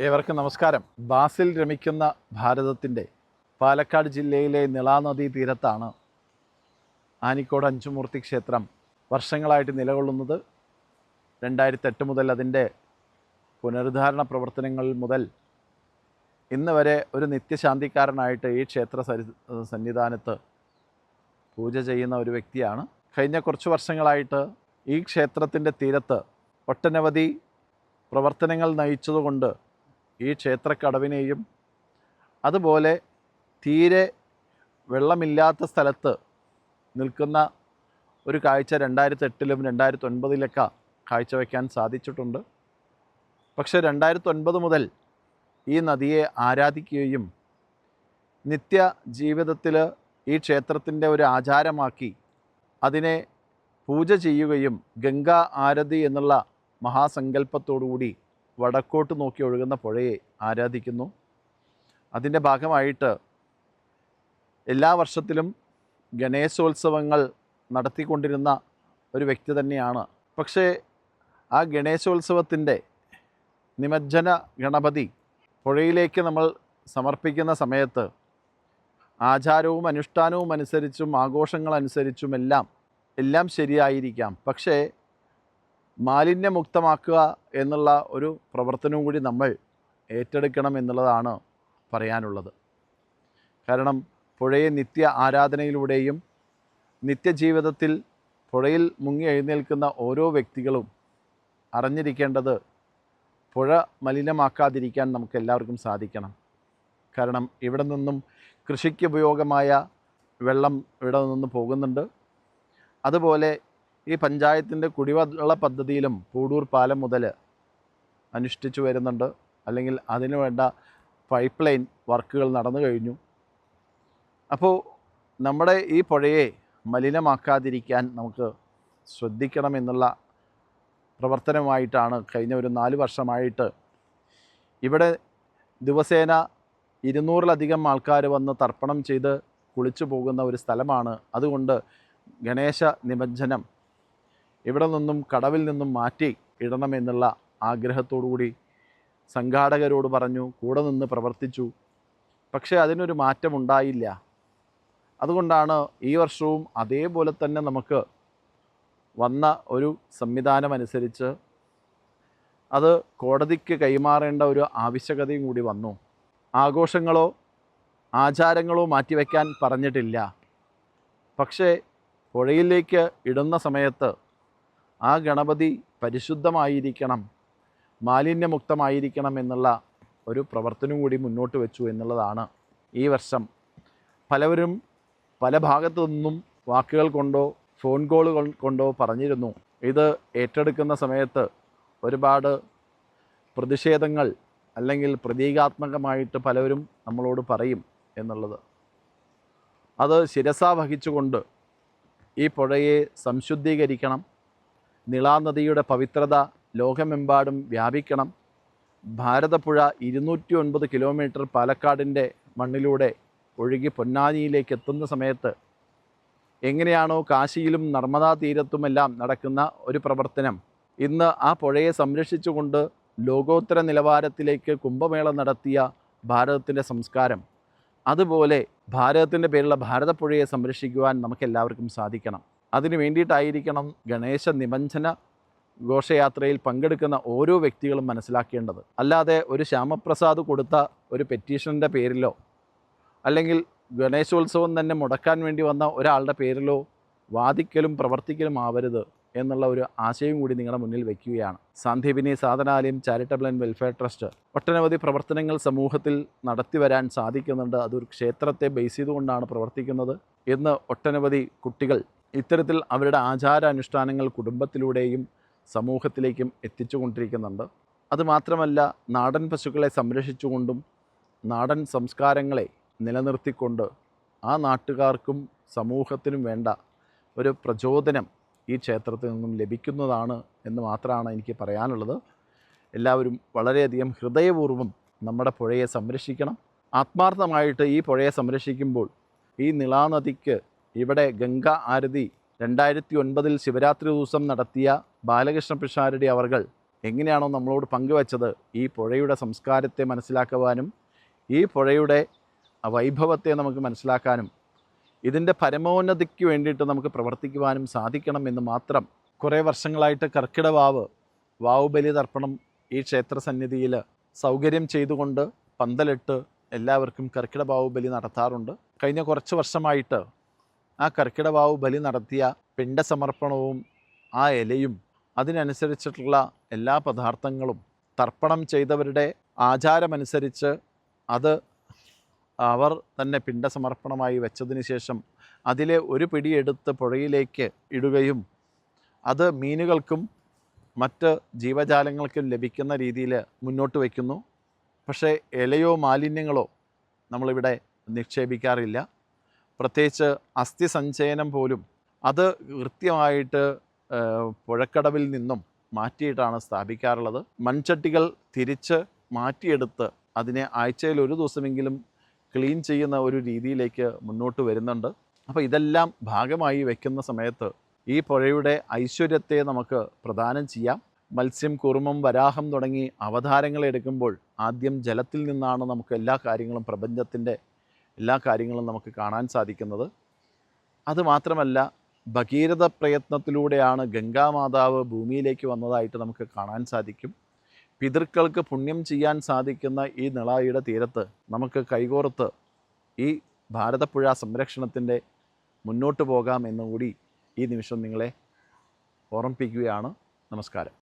ഏവർക്കും നമസ്കാരം. ബാസിൽ രമിക്കുന്ന ഭാരതത്തിന്റെ പാലക്കാട് ജില്ലയിലെ നിളാനദീ തീരത്താണ് ആനിക്കോട് അഞ്ചുമൂർത്തി ക്ഷേത്രം വർഷങ്ങളായിട്ട് നിലകൊള്ളുന്നത്. രണ്ടായിരത്തി എട്ട് മുതൽ അതിന്റെ പുനരുദ്ധാരണ പ്രവർത്തനങ്ങൾ മുതൽ ഇന്ന് വരെ ഒരു നിത്യശാന്തിക്കാരനായിട്ട് ഈ ക്ഷേത്ര സരി സന്നിധാനത്ത് പൂജ ചെയ്യുന്ന ഒരു വ്യക്തിയാണ്. കഴിഞ്ഞ കുറച്ച് വർഷങ്ങളായിട്ട് ഈ ക്ഷേത്രത്തിന്റെ തീരത്ത് ഒട്ടനവധി പ്രവർത്തനങ്ങൾ നയിച്ചതുകൊണ്ട് ഈ ക്ഷേത്രക്കടവിനെയും അതുപോലെ തീരെ വെള്ളമില്ലാത്ത സ്ഥലത്ത് നിൽക്കുന്ന ഒരു കാഴ്ച രണ്ടായിരത്തി എട്ടിലും രണ്ടായിരത്തി ഒൻപതിലൊക്കെ കാഴ്ചവെക്കാൻ സാധിച്ചിട്ടുണ്ട്. പക്ഷേ രണ്ടായിരത്തി ഒൻപത് മുതൽ ഈ നദിയെ ആരാധിക്കുകയും നിത്യ ജീവിതത്തിൽ ഈ ക്ഷേത്രത്തിന്റെ ഒരു ആചാരമാക്കി അതിനെ പൂജ ചെയ്യുകയും ഗംഗാ ആരതി എന്നുള്ള മഹാസങ്കല്പത്തോടുകൂടി വടക്കോട്ട് നോക്കി ഒഴുകുന്ന പുഴയെ ആരാധിക്കുന്നു. അതിന്റെ ഭാഗമായിട്ട് എല്ലാ വർഷത്തിലും ഗണേശോത്സവങ്ങൾ നടത്തിക്കൊണ്ടിരുന്ന ഒരു വ്യക്തി തന്നെയാണ്. പക്ഷേ ആ ഗണേശോത്സവത്തിന്റെ നിമജ്ജന ഗണപതി പുഴയിലേക്ക് നമ്മൾ സമർപ്പിക്കുന്ന സമയത്ത് ആചാരവും അനുഷ്ഠാനവും അനുസരിച്ചും ആഘോഷങ്ങളനുസരിച്ചും എല്ലാം എല്ലാം ശരിയായിരിക്കാം. പക്ഷേ മാലിന്യമുക്തമാക്കുക എന്നുള്ള ഒരു പ്രവർത്തനവും കൂടി നമ്മൾ ഏറ്റെടുക്കണം എന്നുള്ളതാണ് പറയാനുള്ളത്. കാരണം പുഴയെ നിത്യ ആരാധനയിലൂടെയും നിത്യജീവിതത്തിൽ പുഴയിൽ മുങ്ങി എഴുന്നേൽക്കുന്ന ഓരോ വ്യക്തികളും അറിഞ്ഞിരിക്കേണ്ടത് പുഴ മലിനമാക്കാതിരിക്കാൻ നമുക്ക് എല്ലാവർക്കും സാധിക്കണം. കാരണം ഇവിടെ നിന്നും കൃഷിക്ക് ഉപയോഗമായ വെള്ളം ഇവിടെ നിന്ന് പോകുന്നുണ്ട്. അതുപോലെ ഈ പഞ്ചായത്തിന്റെ കുടിവെള്ള പദ്ധതിയിലും പൂടൂർ പാലം മുതൽ അനുഷ്ഠിച്ചു വരുന്നുണ്ട്. അല്ലെങ്കിൽ അതിനുവേണ്ട പൈപ്പ് ലൈൻ വർക്കുകൾ നടന്നു കഴിഞ്ഞു. അപ്പോൾ നമ്മുടെ ഈ പുഴയെ മലിനമാക്കാതിരിക്കാൻ നമുക്ക് ശ്രദ്ധിക്കണം എന്നുള്ള പ്രവർത്തനമായിട്ടാണ് കഴിഞ്ഞ ഒരു നാല് വർഷമായിട്ട് ഇവിടെ ദിവസേന ഇരുന്നൂറിലധികം ആൾക്കാർ വന്ന് തർപ്പണം ചെയ്ത് കുളിച്ചു പോകുന്ന ഒരു സ്ഥലമാണ്. അതുകൊണ്ട് ഗണേശ നിമജ്ജനം ഇവിടെ നിന്നും കടവിൽ നിന്നും മാറ്റി ഇടണമെന്നുള്ള ആഗ്രഹത്തോടുകൂടി സംഘാടകരോട് പറഞ്ഞു കൂടെ നിന്ന് പ്രവർത്തിച്ചു. പക്ഷേ അതിനൊരു മാറ്റമുണ്ടായില്ല. അതുകൊണ്ടാണ് ഈ വർഷവും അതേപോലെ തന്നെ നമുക്ക് വന്ന ഒരു സംവിധാനമനുസരിച്ച് അത് കോടതിക്ക് കൈമാറേണ്ട ഒരു ആവശ്യകതയും കൂടി വന്നു. ആഘോഷങ്ങളോ ആചാരങ്ങളോ മാറ്റിവെക്കാൻ പറഞ്ഞിട്ടില്ല. പക്ഷേ പുഴയിലേക്ക് ഇടുന്ന സമയത്ത് ആ ഗണപതി പരിശുദ്ധമായിരിക്കണം മാലിന്യമുക്തമായിരിക്കണം എന്നുള്ള ഒരു പ്രവർത്തനം കൂടി മുന്നോട്ട് വെച്ചു എന്നുള്ളതാണ് ഈ വർഷം. പലവരും പല ഭാഗത്തു നിന്നും വാക്കുകൾ കൊണ്ടോ ഫോൺ കോളുകൾ കൊണ്ടോ പറഞ്ഞിരുന്നു. ഇത് ഏറ്റെടുക്കുന്ന സമയത്ത് ഒരുപാട് പ്രതിഷേധങ്ങൾ അല്ലെങ്കിൽ പ്രതീകാത്മകമായിട്ട് പലവരും നമ്മളോട് പറയും എന്നുള്ളത്. അത് ശിരസ വഹിച്ചുകൊണ്ട് ഈ പുഴയെ സംശുദ്ധീകരിക്കണം നിളാനദിയുടെ പവിത്രത ലോകമെമ്പാടും വ്യാപിക്കണം. ഭാരതപ്പുഴ ഇരുന്നൂറ്റി ഒൻപത് കിലോമീറ്റർ പാലക്കാടിന്റെ മണ്ണിലൂടെ ഒഴുകി പൊന്നാനിയിലേക്ക് എത്തുന്ന സമയത്ത് എങ്ങനെയാണോ കാശിയിലും നർമ്മദാ തീരത്തുമെല്ലാം നടക്കുന്ന ഒരു പ്രവർത്തനം. ഇന്ന് ആ പുഴയെ സംരക്ഷിച്ചുകൊണ്ട് ലോകോത്തര നിലവാരത്തിലേക്ക് കുംഭമേള നടത്തിയ ഭാരതത്തിന്റെ സംസ്കാരം. അതുപോലെ ഭാരതത്തിന്റെ പേരിലുള്ള ഭാരതപ്പുഴയെ സംരക്ഷിക്കുവാൻ നമുക്കെല്ലാവർക്കും സാധിക്കണം. അതിനു വേണ്ടിയിട്ടായിരിക്കണം ഗണേശ നിമഞ്ജന ഘോഷയാത്രയിൽ പങ്കെടുക്കുന്ന ഓരോ വ്യക്തികളും മനസ്സിലാക്കേണ്ടത്. അല്ലാതെ ഒരു ശ്യാമപ്രസാദ് കൊടുത്ത ഒരു പെറ്റീഷന്റെ പേരിലോ അല്ലെങ്കിൽ ഗണേശോത്സവം തന്നെ മുടക്കാൻ വേണ്ടി വന്ന ഒരാളുടെ പേരിലോ വാദിക്കലും പ്രവർത്തിക്കലും ആവരുത് എന്നുള്ള ഒരു ആശയം കൂടി നിങ്ങളുടെ മുന്നിൽ വയ്ക്കുകയാണ് Sandeepani Sadhanalayam charitable and welfare trust ഒട്ടനവധി പ്രവർത്തനങ്ങൾ സമൂഹത്തിൽ നടത്തി വരാൻ സാധിക്കുന്നുണ്ട്. അതൊരു ക്ഷേത്രത്തെ ബേസ് ചെയ്തുകൊണ്ടാണ് പ്രവർത്തിക്കുന്നത് എന്ന് ഒട്ടനവധി കുട്ടികൾ ഇത്തരത്തിൽ അവരുടെ ആചാരാനുഷ്ഠാനങ്ങൾ കുടുംബത്തിലൂടെയും സമൂഹത്തിലേക്കും എത്തിച്ചുകൊണ്ടിരിക്കുന്നുണ്ട്. അതുമാത്രമല്ല നാടൻ പശുക്കളെ സംരക്ഷിച്ചുകൊണ്ടും നാടൻ സംസ്കാരങ്ങളെ നിലനിർത്തിക്കൊണ്ട് ആ നാട്ടുകാർക്കും സമൂഹത്തിനും വേണ്ട ഒരു പ്രചോദനം ഈ ക്ഷേത്രത്തിൽ നിന്നും ലഭിക്കുന്നതാണ് എന്ന് മാത്രമാണ് എനിക്ക് പറയാനുള്ളത്. എല്ലാവരും വളരെയധികം ഹൃദയപൂർവം നമ്മുടെ പുഴയെ സംരക്ഷിക്കണം. ആത്മാർത്ഥമായിട്ട് ഈ പുഴയെ സംരക്ഷിക്കുമ്പോൾ ഈ നിളാനദിക്ക് ഇവിടെ ഗംഗ ആരതി രണ്ടായിരത്തി ഒൻപതിൽ ശിവരാത്രി ദിവസം നടത്തിയ ബാലകൃഷ്ണ പിഷാരടി അവർകൾ എങ്ങനെയാണോ നമ്മളോട് പങ്കുവച്ചത് ഈ പുഴയുടെ സംസ്കാരത്തെ മനസ്സിലാക്കുവാനും ഈ പുഴയുടെ വൈഭവത്തെ നമുക്ക് മനസ്സിലാക്കാനും ഇതിന്റെ പരമോന്നതിക്ക് വേണ്ടിയിട്ട് നമുക്ക് പ്രവർത്തിക്കുവാനും സാധിക്കണം എന്ന് മാത്രം കുറേ വർഷങ്ങളായിട്ട് കർക്കിട വാവ് ബലി തർപ്പണം ഈ ക്ഷേത്ര സന്നിധിയിൽ സൗകര്യം ചെയ്തുകൊണ്ട് പന്തലിട്ട് എല്ലാവർക്കും കർക്കിട ബലി നടത്താറുണ്ട്. കഴിഞ്ഞ കുറച്ച് വർഷമായിട്ട് ആ കർക്കിടവാവ് ബലി നടത്തിയ പിണ്ടസമർപ്പണവും ആ ഇലയും അതിനനുസരിച്ചിട്ടുള്ള എല്ലാ പദാർത്ഥങ്ങളും തർപ്പണം ചെയ്തവരുടെ ആചാരമനുസരിച്ച് അത് അവർ തന്നെ പിണ്ടസമർപ്പണമായി വെച്ചതിന് ശേഷം അതിലെ ഒരു പിടിയെടുത്ത് പുഴയിലേക്ക് ഇടുകയും അത് മീനുകൾക്കും മറ്റ് ജീവജാലങ്ങൾക്കും ലഭിക്കുന്ന രീതിയിൽ മുന്നോട്ട് വയ്ക്കുന്നു. പക്ഷേ ഇലയോ മാലിന്യങ്ങളോ നമ്മളിവിടെ നിക്ഷേപിക്കാറില്ല. പ്രത്യേകിച്ച് അസ്ഥി സഞ്ചയനം പോലും അത് കൃത്യമായിട്ട് പുഴക്കടവിൽ നിന്നും മാറ്റിയിട്ടാണ് സ്ഥാപിക്കാറുള്ളത്. മൺചട്ടികൾ തിരിച്ച് മാറ്റിയെടുത്ത് അതിനെ ആഴ്ചയിൽ ഒരു ദിവസമെങ്കിലും ക്ലീൻ ചെയ്യുന്ന ഒരു രീതിയിലേക്ക് മുന്നോട്ട് വരുന്നുണ്ട്. അപ്പോൾ ഇതെല്ലാം ഭാഗമായി വയ്ക്കുന്ന സമയത്ത് ഈ പുഴയുടെ ഐശ്വര്യത്തെ നമുക്ക് പ്രദാനം ചെയ്യാം. മത്സ്യം കുറുമം വരാഹം തുടങ്ങി അവതാരങ്ങൾ എടുക്കുമ്പോൾ ആദ്യം ജലത്തിൽ നിന്നാണ് നമുക്ക് എല്ലാ കാര്യങ്ങളും പ്രപഞ്ചത്തിന്റെ എല്ലാ കാര്യങ്ങളും നമുക്ക് കാണാൻ സാധിക്കുന്നത്. അതുമാത്രമല്ല ഭഗീരഥ പ്രയത്നത്തിലൂടെയാണ് ഗംഗാമാതാവ് ഭൂമിയിലേക്ക് വന്നതായിട്ട് നമുക്ക് കാണാൻ സാധിക്കും. പിതൃക്കൾക്ക് പുണ്യം ചെയ്യാൻ സാധിക്കുന്ന ഈ നിളായിയുടെ തീരത്ത് നമുക്ക് കൈകോർത്ത് ഈ ഭാരതപ്പുഴ സംരക്ഷണത്തിന്റെ മുന്നോട്ട് പോകാം എന്നുകൂടി ഈ നിമിഷം നിങ്ങളെ ഓർമ്മിപ്പിക്കുകയാണ്. നമസ്കാരം.